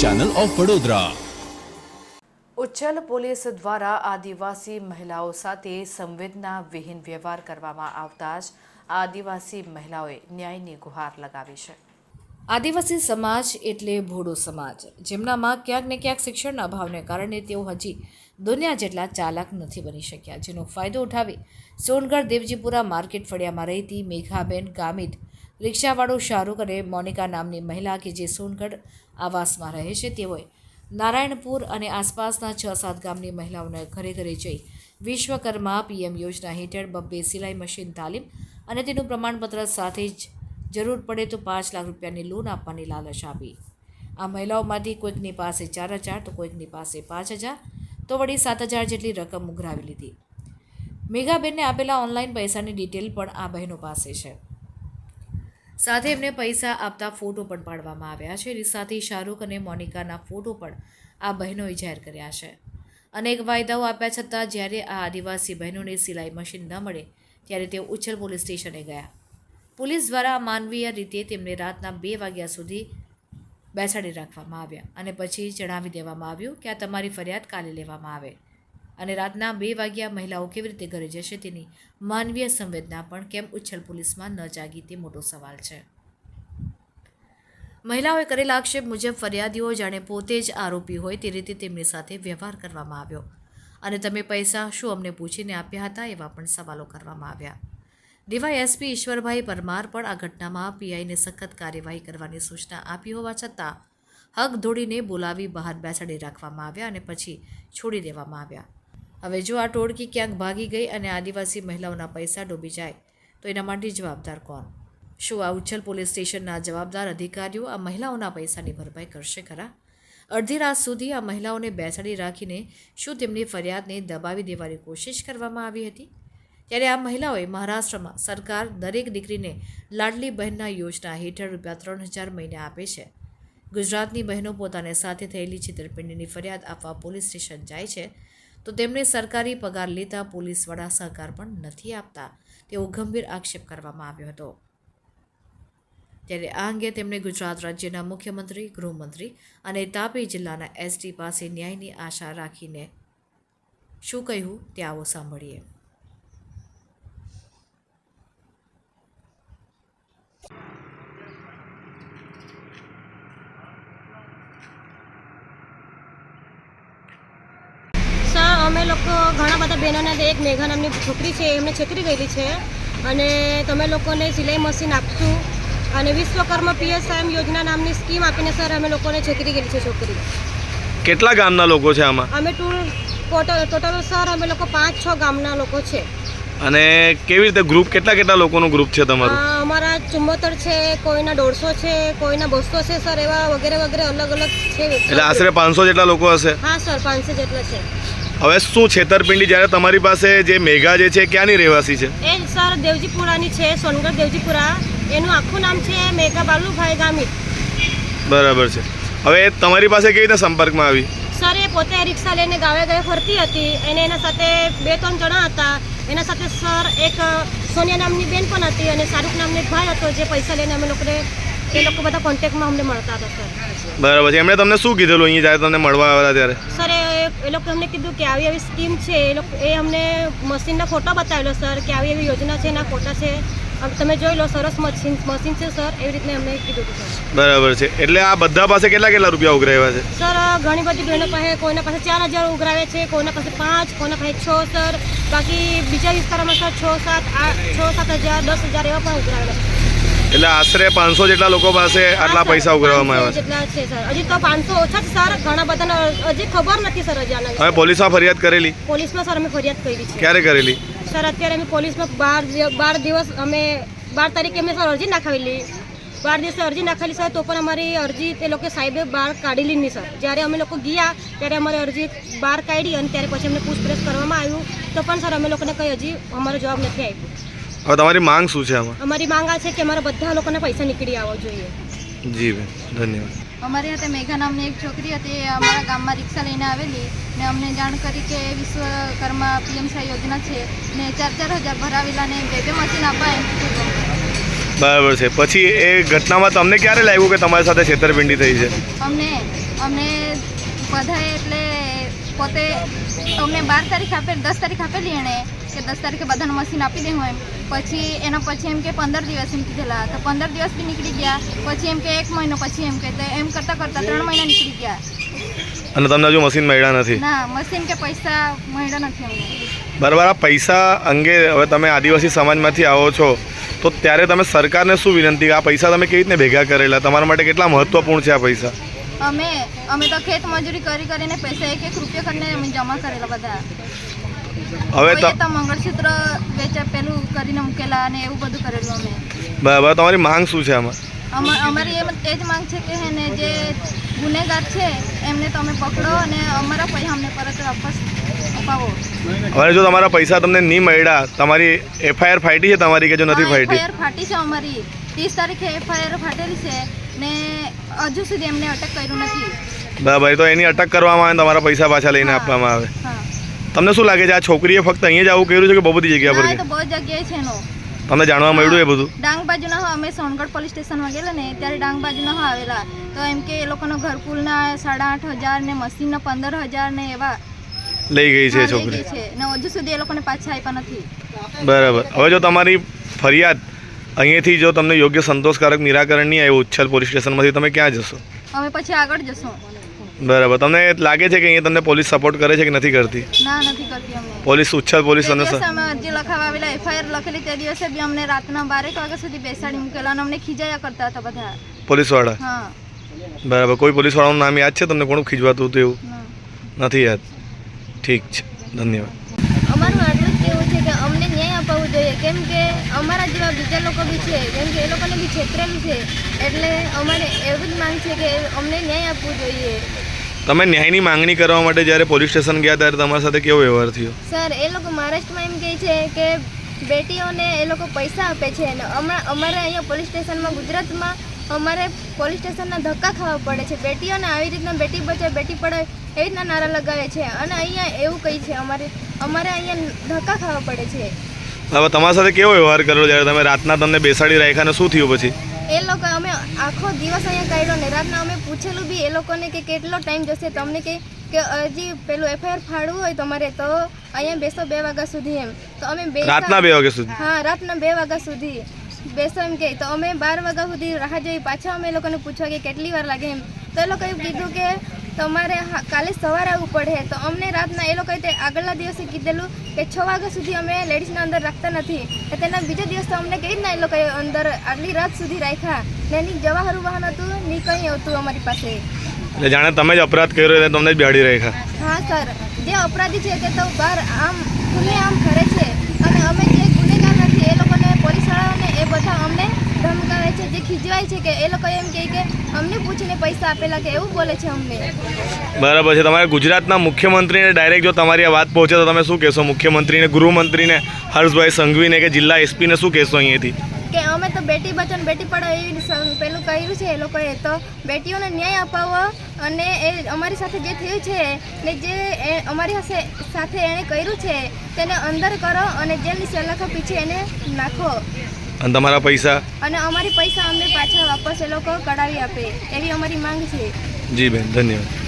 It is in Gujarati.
Channel of Vadodara Uchchhal police દ્વારા આદિવાસી મહિલાઓ સાથે સંવેદના વિહીન વ્યવહાર કરવામાં આવતા જ આદિવાસી મહિલાઓએ ન્યાયની ગુહાર લગાવી છે. આદિવાસી સમાજ એટલે ભોડો સમાજ. જેમનામાં ક્યાંક ને ક્યાંક શિક્ષણના અભાવને કારણે તેઓ હજી દુનિયા જેટલા ચાલાક નથી બની શક્યા જેનો ફાયદો ઉઠાવી સોનગઢ દેવજીપુરા માર્કેટ ફળિયામાં રહેતી મેઘાબેન ગામિત રિક્ષાવાળો શાહરૂખ અને મોનિકા નામની મહિલા કે જે સોનગઢ આવાસમાં રહે છે, તેઓએ નારાયણપુર અને આસપાસના છ સાત ગામની મહિલાઓને ઘરે ઘરે જઈ વિશ્વકર્મા પીએમ યોજના હેઠળ બબ્બે સિલાઈ મશીન તાલીમ અને તેનું પ્રમાણપત્ર સાથે જ જરૂર પડે તો પાંચ લાખ રૂપિયાની લોન આપવાની લાલચ આપી. આ મહિલાઓમાંથી કોઈકની પાસે ચાર હજાર, તો કોઈકની પાસે પાંચ હજાર, તો વળી સાત હજાર જેટલી રકમ ઉઘરાવી લીધી. મેઘાબેનને આપેલા ઓનલાઈન પૈસાની ડિટેલ પણ આ બહેનો પાસે છે. સાથે એમને પૈસા આપતા ફોટો પણ પાડવામાં આવ્યા છે. સાથે શાહરૂખ અને મોનિકાના ફોટો પણ આ બહેનોએ જાહેર કર્યા છે. અનેક વાયદાઓ આપ્યા છતાં જ્યારે આ આદિવાસી બહેનોને સિલાઈ મશીન ન મળે, ત્યારે તેઓ ઉચ્છલ પોલીસ સ્ટેશને ગયા. પોલીસ દ્વારા માનવીય રીતે તેમને રાતના બે વાગ્યા સુધી બેસાડી રાખવામાં આવ્યા અને પછી જણાવી દેવામાં આવ્યું કે આ તમારી ફરિયાદ કાલે લેવામાં આવે. અને રાતના બે વાગ્યા મહિલાઓ કેવી રીતે ઘરે જશે તેની માનવીય સંવેદના પણ કેમ ઉચ્છલ પોલીસમાં ન જાગી તે મોટો સવાલ છે. મહિલાઓએ કરેલા આક્ષેપ મુજબ ફરિયાદીઓ જાણે પોતે જ આરોપી હોય તે રીતે તેમની સાથે વ્યવહાર કરવામાં આવ્યો. અને તમે પૈસા શું અમને પૂછીને આપ્યા હતા એવા પણ સવાલો કરવામાં આવ્યા. ડીવાયએસપી ઈશ્વરભાઈ પરમાર પણ આ ઘટનામાં પીઆઈને સખત કાર્યવાહી કરવાની સૂચના આપી હોવા છતાં હક ધોડીને બોલાવી બહાર બેસાડી રાખવામાં આવ્યા અને પછી છોડી દેવામાં આવ્યા. હવે જો આ ટોળકી ક્યાંક ભાગી ગઈ અને આદિવાસી મહિલાઓના પૈસા ડૂબી જાય, તો એના માટે જવાબદાર કોણ? શું આ ઉચ્છલ પોલીસ સ્ટેશનના જવાબદાર અધિકારીઓ આ મહિલાઓના પૈસાની ભરપાઈ કરશે ખરા? અડધી રાત સુધી આ મહિલાઓને બેસાડી રાખીને શું તેમની ફરિયાદને દબાવી દેવાની કોશિશ કરવામાં આવી હતી? ત્યારે આ મહિલાઓએ મહારાષ્ટ્રમાં સરકાર દરેક દીકરીને લાડલી બહેનના યોજના હેઠળ રૂપિયા ત્રણ હજાર મહિને આપે છે. ગુજરાતની બહેનો પોતાને સાથે થયેલી છેતરપિંડીની ફરિયાદ આપવા પોલીસ સ્ટેશન જાય છે. તો તેમને સરકારી પગાર લેતા પોલીસ વડા સહકાર પણ નથી આપતા. તેવો ગંભીર આક્ષેપ કરવામાં આવ્યો હતો. ત્યારે આ અંગે તેમણે ગુજરાત રાજ્યના મુખ્યમંત્રી, ગૃહમંત્રી અને તાપી જિલ્લાના એસટી પાસે ન્યાયની આશા રાખીને શું કહ્યું તે આવો સાંભળીએ સર અમે લોકો ઘણા બધા બહેનોને એક મેઘા નામની છોકરી છે એમને છેતરી ગયેલી છે. અને તમે લોકોને સિલાઈ મશીન આપશું. અને વિશ્વકર્મા પીએસઆઈએમ યોજના નામની સ્કીમ આપીને સર અમે લોકોને છેતરી ગયેલી છે છોકરી. કેટલા ગામના લોકો છે આમાં? અમે ટોલ ટોટલ ટોટલ સર અમે લોકો પાંચ છ ગામના લોકો છે. અને કેવી રીતે ગ્રુપ કેટલા કેટલા લોકોનું ગ્રુપ છે તમારું? અમારા ચુમ્મોતેર છે કોઈના દોઢસો છે કોઈના બસો છે સર એવા વગેરે વગેરે અલગ અલગ છે. એટલે આશરે પાંચસો જેટલા લોકો હશે? હા સર પાંચસો જેટલા છે. હવે શું છેતરપિંડી જ્યારે તમારી પાસે જે મેઘા જે છે ક્યાંની રહેવાસી છે? એ સર દેવજીપુરાની છે સોનગઢ દેવજીપુરા. એનું આખું નામ છે મેઘા બાલુભાઈ ગામી બરાબર છે. હવે તમારી પાસે કેવી રીતે સંપર્કમાં આવી? સર એ પોતે રિક્ષા લઈને ગાવે ગાવે ફરતી હતી. અને એના સાથે બે ત્રણ જણા હતા. એના સાથે સર એક સોનિયા નામની બેન પણ હતી અને શાહરૂખ નામનો ભાઈ હતો જે પૈસા લઈને અમે લોકોને એ લોકો બધા કોન્ટેક્ટમાં અમને મળતા હતા સર. બરાબર છે. એમણે તમને શું કીધેલું? અહીંયા જ્યારે તમને મળવા આવ્યા ત્યારે? સર એ લોકો અમને કીધું કે આવી આવી સ્કીમ છે એ લોકો એ અમને મશીનના ફોટા બતાવેલો સર કે આવી એવી યોજના છે એના ફોટા છે. તમે જોઈ લો સરસ મશીન મશીન છે સર. એવી રીતે અમને કીધું હતું બરાબર છે. એટલે આ બધા પાસે કેટલા કેટલા રૂપિયા ઉઘરાવ્યા છે? સર ઘણી બધી બહેનો પાસે કોઈના પાસે ચાર હજાર ઉઘરાવે છે કોઈના પાસે પાંચ કોઈના પાસે છ સર. બાકી બીજા વિસ્તારોમાં સર છ સાત આઠ છ સાત હજાર દસ હજાર એવા પણ ઉઘરાવેલા છે. એટલે આશરે પાંચસો જેટલા લોકો પાસે આટલા પૈસા ઉઘરાવવામાં 500 આવ્યા છે. જેટલા છે સર. હજી તો પાંચસો ઓછા છે સર. ઘણા બધાને હજી ખબર નથી સર હજી આના હવે. પોલીસમાં ફરિયાદ કરેલી? પોલીસમાં સર અમે ફરિયાદ કરી છે. ક્યારે કરેલી? સર અત્યારે અમે પોલીસમાં બાર બાર દિવસ અમે બાર તારીખે અમે સર અરજી નાખાવેલી. બાર દિવસે અરજી નાખેલી સર તો પણ અમારી અરજી તે લોકો સાહેબે બહાર કાઢેલી નહીં સર. જ્યારે અમે લોકો ગયા ત્યારે અમારી અરજી બહાર કાઢી અને ત્યારે પછી અમને પૂછપરછ કરવામાં આવ્યું. તો પણ સર અમે લોકોને કંઈ હજી અમારો જવાબ નથી આપ્યો. હવે તમારી માંગ શું છે આમાં? અમારી માંગ આ છે કે અમારા બધા લોકોને પૈસા નીકળી આવવા જોઈએ. જી બેન ધન્યવાદ. અમારી હાથે મેઘા નામની એક છોકરી હતી એ અમારા ગામમાં રિક્ષા લઈને આવેલી ને અમને જાણ કરી કે વિશ્વકર્મા પીએમસા યોજના છે ને ચાર ચાર હજાર ભરાવેલા ને બે બે મશીન આપવા એમ બરાબર છે. પછી એ ઘટનામાં તમને ક્યારે લાગ્યું કે તમારી સાથે છેતરપિંડી થઈ છે? અમને અમને બધાએ એટલે પોતે અમને બાર તારીખ આપે દસ તારીખ આપેલી એણે કે દસ તારીખે બધાનું મશીન આપી દેવું એમ. પછી એના પછી એમ કે પંદર દિવસ એમ કીધેલા. તો પંદર દિવસ બી નીકળી ગયા પછી એમ કે એક મહિનો પછી એમ કે એમ કરતાં કરતાં ત્રણ મહિના નીકળી ગયા. અને તમને હજુ મશીન મળ્યા નથી? ના મશીન કે પૈસા મળ્યા નથી અમને. બરાબર આ પૈસા અંગે હવે તમે આદિવાસી સમાજમાંથી આવો છો તો ત્યારે તમે સરકારને શું વિનંતી? આ પૈસા તમે કેવી રીતે ભેગા કરેલા? તમારા માટે કેટલા મહત્વપૂર્ણ છે આ પૈસા? અમે અમે તો ખેત મજૂરી કરી કરીને પૈસા એક એક રૂપિયા કરીને અમે જમા કરેલા બધા. હવે ત- મંગળસૂત્ર વેચા પેલું કરીને મૂકેલા અને એવું બધું કરેલું અમે. બરાબર તમારી માંગ શું છે આમાં? અમા- અમારી એમ એ જ માંગ છે કે હે ને જે ગુનેગાર છે એમને તમે પકડો અને અમારા પૈસા અમને પરત વાપસ અપાવો. હવે જો તમારા પૈસા તમને નહીં મળ્યા તમારી એફઆઈઆર ફાટી છે તમારી કે જો નથી ફાટી? એફઆઈઆર ફાટી છે અમારી. ત્રીસ તારીખે એફઆઈઆર ફાટેલી છે. ને હજુ સુધી એમને અટક કર્યું નથી. બરાબર તો એની અટક કરવામાં આવે તમારા પૈસા પાછા લઈને આપવામાં આવે. તમને શું લાગે છે આ છોકરીએ ફક્ત અહીંયા જ આવું કર્યું છે કે બહુ બધી જગ્યા પર? તો બહુ જગ્યાએ છે એનો. તમને જાણવા મળ્યું એ બધું? ડાંગ બાજુના અમે સોનગઢ પોલીસ સ્ટેશનમાં ગયેલા ને ત્યારે ડાંગ બાજુના આવેલા. તો એમ કે એ લોકોનો ઘરકુલના સાડા આઠ હજાર ને મશીનના પંદર હજાર ને એવા લઈ ગઈ છે છોકરી. છે. ને હજુ સુધી એ લોકોને પાછા આપ્યા નથી. બરાબર. હવે જો તમારી ફરિયાદ અહીંયાથી જો તમને યોગ્ય સંતોષકારક નિરાકરણ નહીં આવ્યું ઉચ્છલ પોલીસ સ્ટેશનમાંથી તમે ક્યાં જશો? અમે પછી આગળ જશો. બરાબર. તમને લાગે છે કે અહીંયા તમને પોલીસ સપોર્ટ કરે છે કે નથી કરતી? ના નથી કરતી અમને. પોલીસ ઉચ્છલ પોલીસ અને અરજી લખાવા આવેલા એફઆઈઆર લખેલી તે દિવસે બી અમને રાતના બારેક વાગ્યા સુધી બેસાડી મૂકેલા અને અમને ખીજાયા કરતા હતા બધા. પોલીસવાળા? હા. બરાબર. કોઈ પોલીસવાળાનું નામ યાદ છે? તમને કોણ ખીજવાતું હતું એવું? નથી યાદ. ઠીક છે. ધન્યવાદ. અમારું કહેવું છે કે અમને ન્યાય અપાવવો જોઈએ. કેમ કે અમારા જેવા બીજા લોકો બી છે કેમ કે એ લોકોને બી છેતરેલું છે. એટલે અમારે એવું જ માંગ છે કે અમને ન્યાય આપવું જોઈએ. તમે ન્યાયની માંગણી કરવા માટે જ્યારે પોલીસ સ્ટેશન ગયા ત્યારે તમારા સાથે કેવો વ્યવહાર થયો? સર એ લોકો મહારાષ્ટ્રમાં એમ કહે છે કે બેટીઓને એ લોકો પૈસા આપે છે અને અમા- અમારે અહીંયા પોલીસ સ્ટેશનમાં ગુજરાતમાં અમારે પોલીસ સ્ટેશનના ધક્કા ખાવા પડે છે. બેટીઓને આવી રીતના બેટી બચાવ બેટી પડે એવી રીતના નારા લગાવે છે અને અહીંયા એવું કંઈ છે અમારે. અમારે અહીંયા ધક્કા ખાવા પડે છે. હવે તમારા સાથે કેવો વ્યવહાર કર્યો જ્યારે તમે રાતના તમને બેસાડી રાખ્યા ને શું થયું પછી? એ લોકો અમે આખો દિવસ અહીંયા કાઢ્યો ને રાતના અમે પૂછેલું બી એ લોકોને કે કેટલો ટાઈમ જશે તમને કે કે હજી પેલું એફઆઈઆર ફાડવું હોય તમારે તો અહીંયા બેસો બે વાગ્યા સુધી એમ. તો અમે બે રાતના બે વાગ્યા સુધી? હા રાતના બે વાગ્યા સુધી બેસો એમ કે. તો અમે બાર વાગ્યા સુધી રાહ જોઈ પાછા અમે લોકોને પૂછવા કે કેટલી વાર લાગે એમ. તો એ લોકોએ કીધું કે તમારે કાલે સવારે આવવું પડે. તો અમને રાતના એ લોકોએ તે આગળના દિવસે કીધેલું કે છ વાગ્યા સુધી અમે લેડીઝને અંદર રાખતા નથી. તેના બીજા દિવસ તો અમને કેવી રીતના એ લોકોએ અંદર આટલી રાત સુધી રાખ્યા? ને એની જવાહરું વાહન હતું ની કંઈ હતું અમારી પાસે. એટલે જાણે તમે જ અપરાધ કર્યો એટલે તમને જ બેહાડી રાખ્યા. હા સર. જે અપરાધી છે તે તો બહાર આમ ખુલ્લે આમ ફરે છે. અને અમે જે ગુનેગાર નથી એ લોકોને પોલીસવાળાઓને એ બધા અમને ધમકાવે છે જે ખીજવાય છે કે એ લોકો એમ કહે કે અમને પૂછીને પૈસા આપેલા કે એવું બોલે છે અમને. બરાબર છે. તમારે ગુજરાતના મુખ્યમંત્રીને ડાયરેક્ટ જો તમારી આ વાત પહોંચે તો તમે શું કહેશો? મુખ્યમંત્રીને ગૃહમંત્રીને હર્ષભાઈ સંઘવીને કે જિલ્લા એસપીને શું કહેશો અહીંયાથી? કે અમે તો બેટી બચાવ બેટી પઢાઓ એવી પેલું કર્યું છે એ લોકોએ તો. બેટીઓને ન્યાય અપાવો અને એ અમારી સાથે જે થયું છે ને જે અમારી સાથે સાથે એણે કર્યું છે તેને અંદર કરો અને જેની સલાખો પીછે એને નાખો. અને તમારા પૈસા? અને અમારી પૈસા અમને પાછા વાપસ એ લોકો કઢાવી આપે એવી અમારી માંગ છે. જી બેન ધન્યવાદ.